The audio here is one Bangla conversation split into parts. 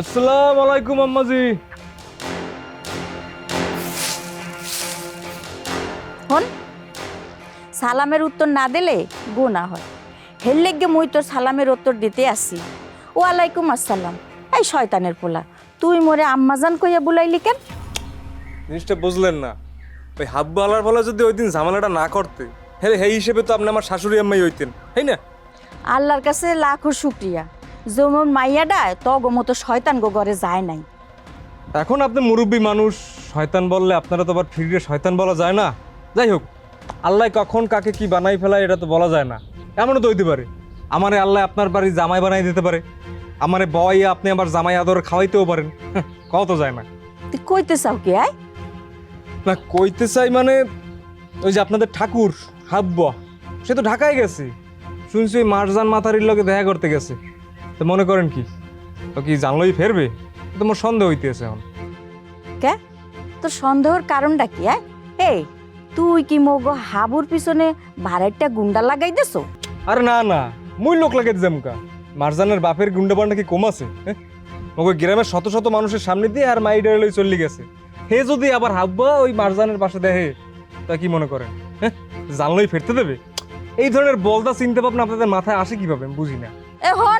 আসসালামু আলাইকুম আম্মাজি। হন সালামের উত্তর না দিলে গুণা হয়। হের লেগে মুই তোর সালামের উত্তর দিতে আসি। ওয়ালাইকুম আসসালাম। এই শয়তানের পোলা তুই মোরে আম্মাজান কইয়া বুলাইলি কেন? জিনিসটা বুঝলেন না। ওই হাব্বু আলার ফলে যদি ওই দিন ঝামেলাটা না করতে হ্যাঁ এই হিসেবে তো আপনি আমার শাশুড়ি আম্মাই হইতেন তাই না? আল্লাহর কাছে লাখো শুক্রিয়া। যেমন মাইয়াডা তগো মতো শয়তান গো ঘরে যায় নাই। এখন আপনি মুরব্বী মানুষ শয়তান বললে আপনারা তো আবার ফিরে শয়তান বলা যায় না। যাই হোক আল্লাহ কখন কাকে কি বানাই ফেলায় এটা তো বলা যায় না। এমনও তো হইতে পারে। আমারে আল্লাহ আপনার বাড়ি জামাই বানাই দিতে পারে। আমারে বয় আপনি আবার জামাই আদর খাওয়াইতেও পারেন। কত যায় না। তুই কইতে চাও কি আয়? না কইতে চাই মানে ওই যে আপনাদের ঠাকুর হাব্বা সে তো ঢাকায় গেছে। শুনছি মারজান মাথারির লগে দেখা করতে গেছে। তো মনে করেন কি? তো কি জানলই ফেরবে? তো মোর সন্দেহ হইতেছে এখন। কে? তোর সন্দেহর কারণটা কি আয় এই তুই কি মগো হাবুর পিছনে ভাড়াইটা গুন্ডা লাগাই দেছো আরে না না মুই লোক লাগে জমকা মারজানের বাপের গুন্ডা গুন্ডাবান্ডা কি কম আছে হ্যাঁ? ওই গ্রামের শত শত মানুষের সামনে দিয়ে আর মাইডার লই চলে গেছে। হে যদি আবার হাব্বা ওই মারজানের পাশে দেখে তা কি মনে করেন হ্যাঁ জানলই ফিরতে দেবে? এই ধরনের বলদা চিনতে ভাবনা আপনাদের মাথায় আসে কীভাবে? বুঝি না। এখন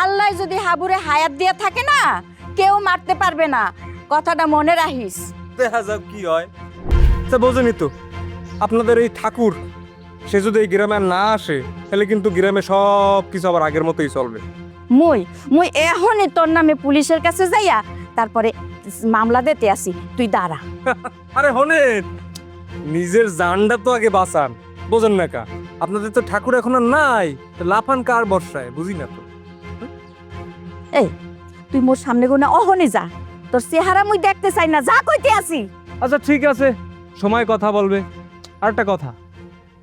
আল্লাহ যদি হাবুরে হায়াত দিয়ে থাকে না কেউ মারতে পারবে না। কথাটা মনে রাখিস। দেখা যাক কি হয়। তা বোঝেনি তো আপনাদের এই ঠাকুর সে যদি এই গ্রামে না আসে তাহলে কিন্তু গ্রামে সব কিছু আবার আগের মতোই চলবে। মুই মুই এখনই তোর নামে পুলিশের কাছে যাইয়া তারপরে মামলা দিতে আসি। তুই দাঁড়া। আরে হনেন নিজের জানটা তো আগে বাঁচান। বোঝেন না কা আপনাদের তো ঠাকুর এখন আর নাই। তো লাফান কার বর্ষায় বুঝি না তো। এই তুই মোর সামনে গুনে অহনে যা। তোর চেহারা মুই দেখতে চাই না যা কইতে আসি আচ্ছা ঠিক আছে। সময় কথা বলবে। আরেকটা কথা।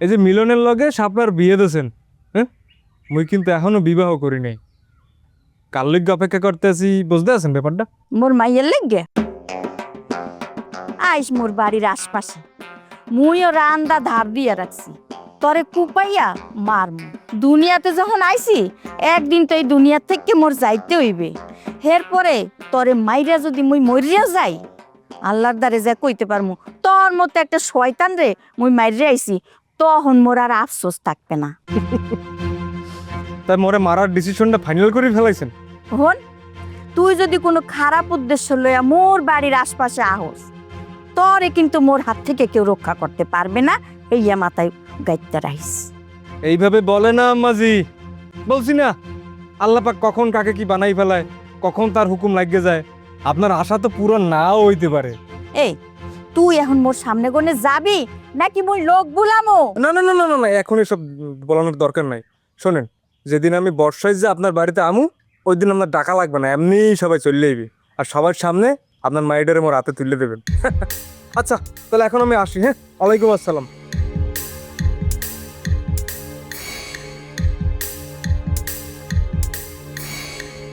এই যে মিলনের লগে সাপনার বিয়ে দিয়েছেন হ্যাঁ? মুই কিন্তু এখনও বিবাহ করি নাই। কাল লিগে অপেক্ষা করতে বুঝতে আছেন ব্যাপারটা? মোর মাইয়ের লেগে? আইস মোর বাড়ির আশপাশে। মুইও রান্দা ধার দিয়া রাখছি। তরে কুপাইয়া মারমু। দুনিয়াতে যখন আইছি একদিন তো এই দুনিয়া থেকে মোর যাইতে হইবে। হের পরে তরে মাইরা যদি মুই মরিয়া যাই আল্লাহর দ্বারে যা কইতে পারমু তোর মতো একটা শয়তান রে মুই মাইরে আইছি তখন মোর আর আফসোস থাকবে না। তাই মোরে মারার ডিসিশনটা ফাইনাল করে ফেলাইছেন। হন তুই যদি কোনো খারাপ উদ্দেশ্য লইয়া মোর বাড়ির আশপাশে আহস তরে কিন্তু মোর হাত থেকে কেউ রক্ষা করতে পারবে না এইয়া মাথায় গাইতে রাখিস। এইভাবে বলে না আম্মাজি। বলছি না আল্লাহ পাক কখন কাকে কি বানাই ফেলায় কখন তার হুকুম লাগিয়ে যায় আপনার আশা তো পুরো নাও হইতে পারে। এই তুই এখন মোর সামনে গনে যাবি নাকি মুই লোক বুলামো? না না না না না না এখন এসব বলানোর দরকার নাই। শোনেন যেদিন আমি বর্ষায় যে আপনার বাড়িতে আমু ওই দিন আপনার ডাকা লাগবে না এমনি সবাই চলে যাইবে আর সবার সামনে আপনার মাইডারে মোর হাতে তুলে দেবেন। আচ্ছা তাহলে এখন আমি আসি হ্যাঁ? ওয়ালাইকুম আসসালাম।